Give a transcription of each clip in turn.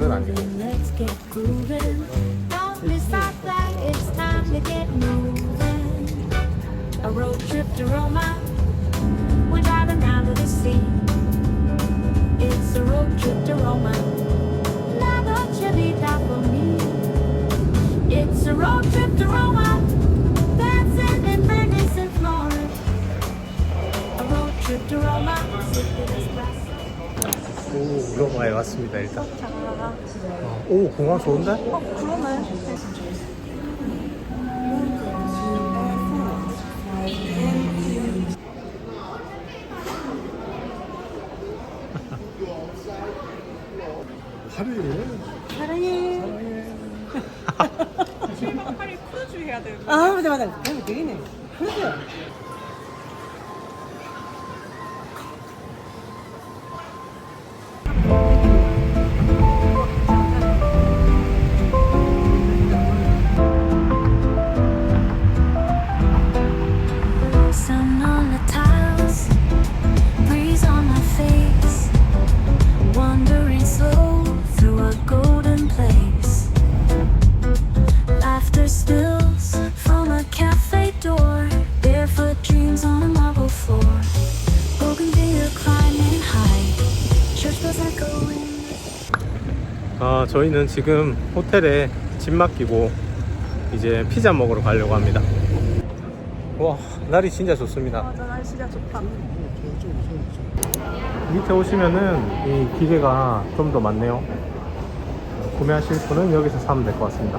그건 아니고. Let's get grooving. Don't be that it's time to get moving. A road trip to Roma. 오, 로마에 왔습니다, 일단. 자, 어, 오, 공항 좋은데? 어, 그러네. 하루에. 사랑해. 빨리 크루즈 해야 돼. 아, 맞아, 맞아. 되겠네. Sun 아, 저희는 지금 호텔에 짐 맡기고 이제 피자 먹으러 가려고 합니다. 와, 날이 진짜 좋습니다. 맞아, 날 진짜 좋다. 밑에 오시면은 이 기계가 좀 더 많네요. 구매하실 분은 여기서 사면 될 것 같습니다.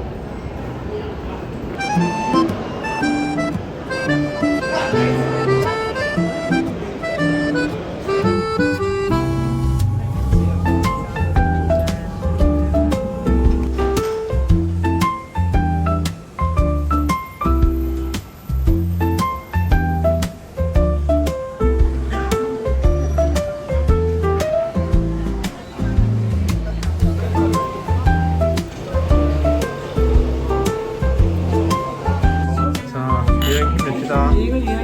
힘냅시다.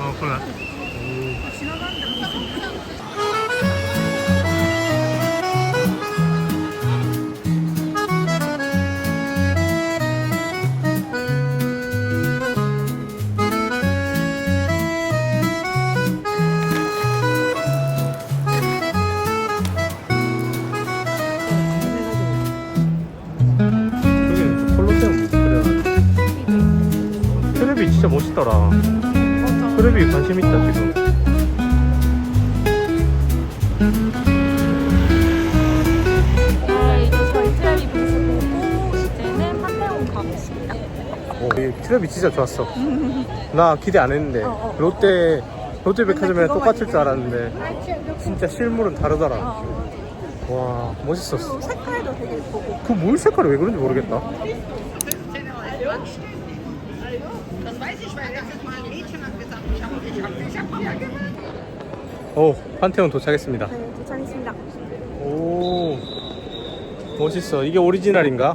어, 그래. 여 멋있더라. 테레비 관심 있다 지금. 네, 이제 저희 트레비 빙수 보고 이제는 판테온 가고 있습니다. 오, 이 트랩이 진짜 좋았어. 나 기대 안 했는데 어, 어. 롯데 롯데백화점이랑 똑같을 줄. 알았는데 진짜 실물은 다르더라. 어, 와 멋있었어. 색깔도 되게 예쁘고. 그 물 색깔이 왜 그런지 모르겠다. 오 판테온 도착했습니다. 네, 도착했습니다. 오 멋있어. 이게 오리지널인가?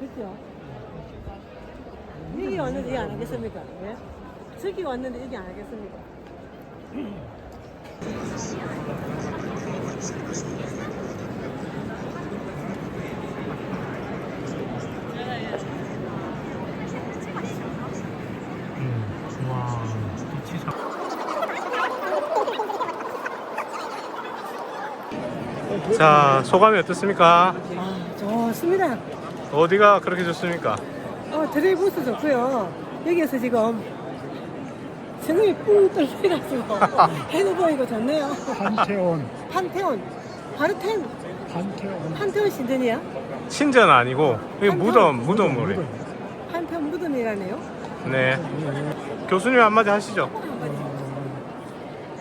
그죠? 여기 왔는데 이게 안 하겠습니까? 왜? 저기 왔는데 여기 안 하겠습니까? 음, 자 소감이 어떻습니까? 아, 좋습니다. 어디가 그렇게 좋습니까? 어, 드레이브스 좋고요. 여기에서 지금 생각이 뿡 뚫려가지고 해도 보이고 좋네요. 판테온, 판테온, 바르텐, 판테온. 판테온 신전이야? 신전 아니고 여기 한편. 무덤 무덤으로. 판테온 무덤이라네요. 네. 교수님 한마디 하시죠.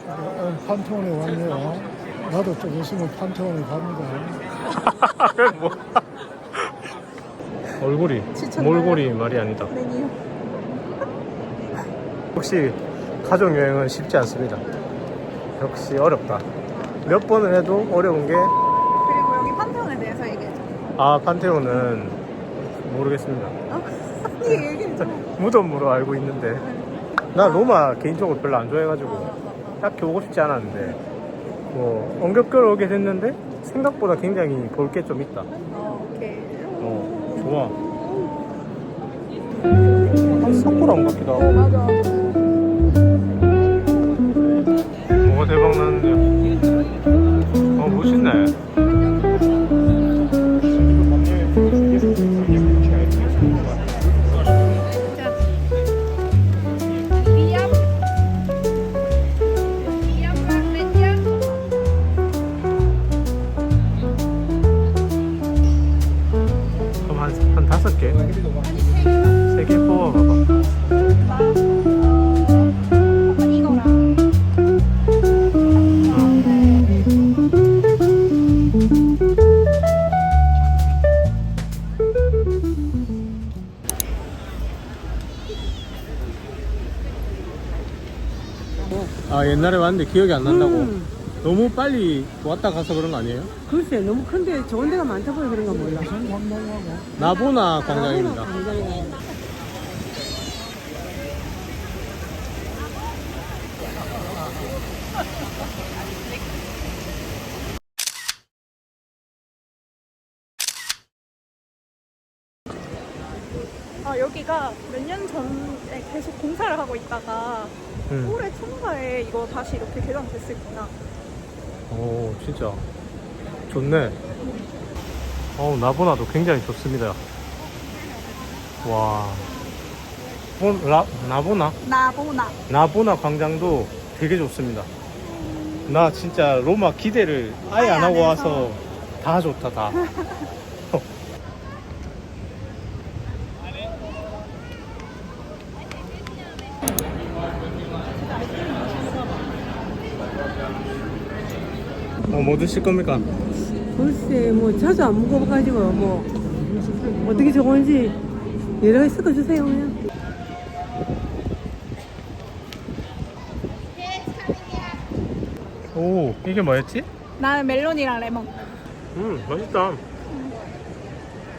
어, 판테온에 왔네요. 나도 좀 있으면 판테온에 갑니다. 뭐. 얼굴이 몰골이 말이 아니다. 역시 가족 여행은 쉽지 않습니다. 역시 어렵다. 몇 번을 해도 어려운 게 그리고 여기 판테온에 대해서 얘기해줘. 아 판테온은 모르겠습니다. 얘기해줘. 무덤으로 알고 있는데 나 로마 개인적으로 별로 안 좋아해가지고 딱히 오고 싶지 않았는데 뭐 엉겹결 오게 됐는데 생각보다 굉장히 볼 게 좀 있다. 어, 오케이. 어 좋아. 온것 같기도 하고. 맞아. 대박 나는데요? 어 멋있네. 한 다섯 개? 왔는데 기억이 안 난다고. 음. 너무 빨리 왔다 가서 그런 거 아니에요? 글쎄, 너무 큰데 좋은 데가 많다 보여 그런 건 몰라. 나보나 광장입니다. 광장이네. 아, 여기가 몇 년 전에 계속 공사를 하고 있다가 응. 올해 초인가에 이거 다시 이렇게 개장됐을구나. 오 진짜 좋네. 어 나보나도 굉장히 좋습니다. 와. 본, 라, 나보나? 나보나. 나보나 광장도 되게 좋습니다. 나 진짜 로마 기대를 아예 안 하고 와서 다 좋다 다. 뭐 드실 겁니까? 글쎄, 뭐 자주 안 먹어봐가지고 뭐 어떻게 좋은지 여러 개 섞어주세요 그냥. 오, 이게 뭐였지? 나는 멜론이랑 레몬. 음, 맛있다.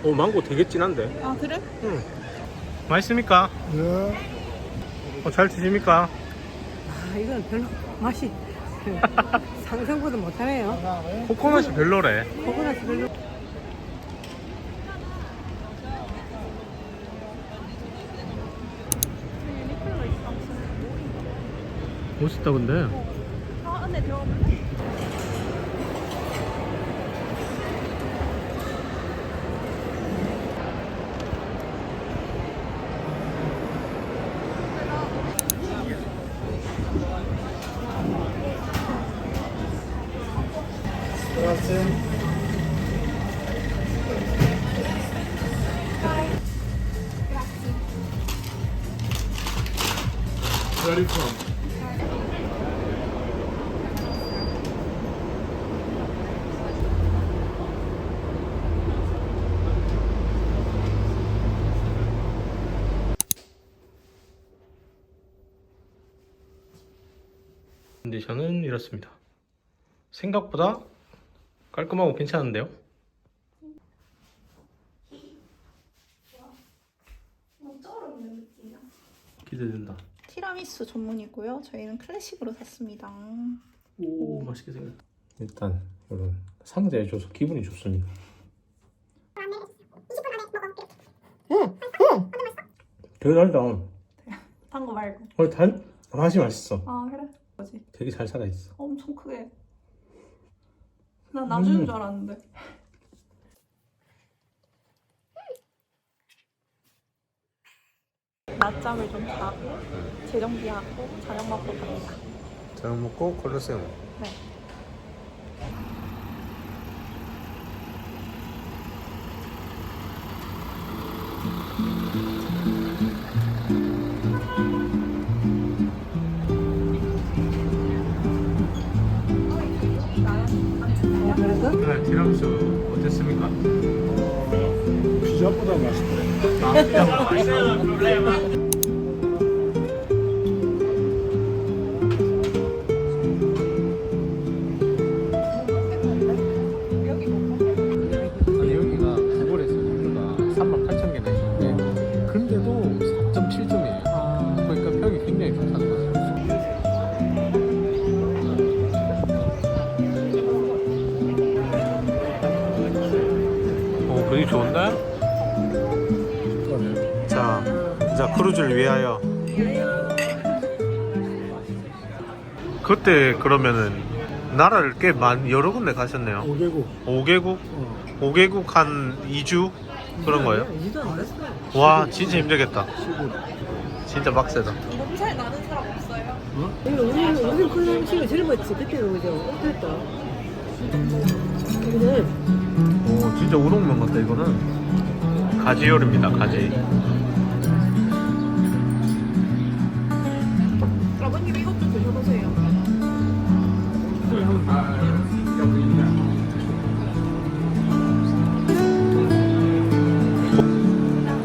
오, 망고 되게 진한데? 아, 그래? 음. 맛있습니까? 예. 어, 잘 드십니까? 아, 이건 별로 맛이 상상보다 못하네요. 코코넛이 별로래. 코코넛 별로. 멋있다, 근데. 아, 안에 들어가 볼래? 컨디션은 이렇습니다. 생각보다 깔끔하고 괜찮은데요? 기대된다. 티라미수 전문이고요. 저희는 클래식으로 샀습니다. 오, 맛있게 생겼다. 일단 이런 상자에 줘서 기분이 좋습니다. 되게 달다. 단 거 말고. 어, 단 맛이 맛있어. 아, 그래? 뭐지? 되게 잘 살아 있어. 엄청 크게. 난 나주는 줄 알았는데. 낮잠을 좀 자고 재정비하고 저녁 먹고 갑니다. 저녁 먹고 콜로세움. 네. 네, 티라미수 어땠습니까? 피자보다 맛있다. 아니 어 분위기 좋은데? 자, 자 크루즈를 위하여. 그때 그러면은 나라를 꽤 많이 여러 군데 가셨네요. 5개국. 5개국? 어. 5개국 한 2주? 그런 거예요? 이도 안 했어. 와 진짜 힘들겠다 10국. 진짜 빡세다 몸살 나는 사람 없어요? 우리는 우리는 그 당시가 젊었지. 그때는 그죠. 어땠다. 근데 오 진짜 우동면 같다 이거는 가지 요리입니다 가지 아버님 이것 좀 드셔보세요.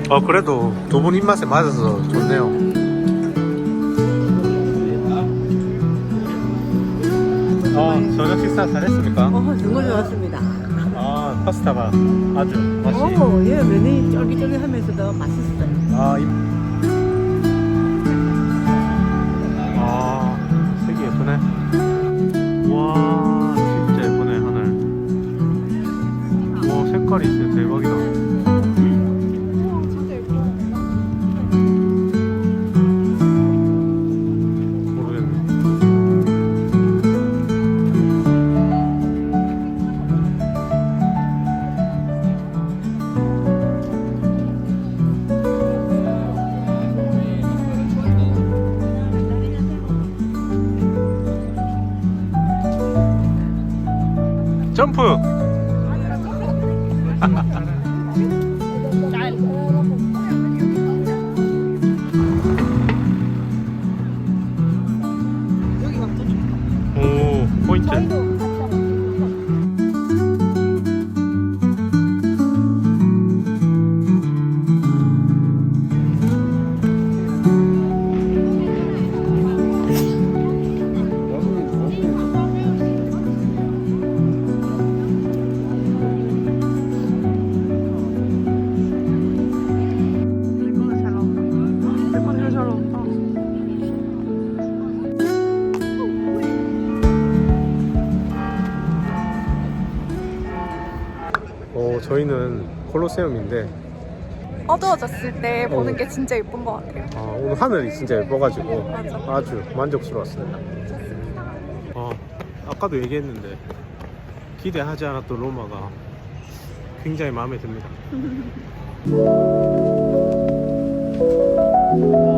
어 그래도 두 분 입맛에 맞아서 좋네요 아 저녁 식사 잘했습니까? 어 정말 좋았습니다. 아 파스타가 아주 맛이 오, 예, 면이 쫄깃쫄깃하면서도 맛있어요. 아, 이... 아, 색이 예쁘네. 와, 진짜 예쁘네, 하늘. 와, 색깔이 진짜 대박이다. 점프! 어, 저희는 콜로세움인데, 어두워졌을 때 보는 어. 게 진짜 예쁜 것 같아요. 아, 오늘 하늘이 진짜 예뻐가지고 맞아. 아주 만족스러웠습니다. 어, 아까도 얘기했는데 기대하지 않았던 로마가 굉장히 마음에 듭니다.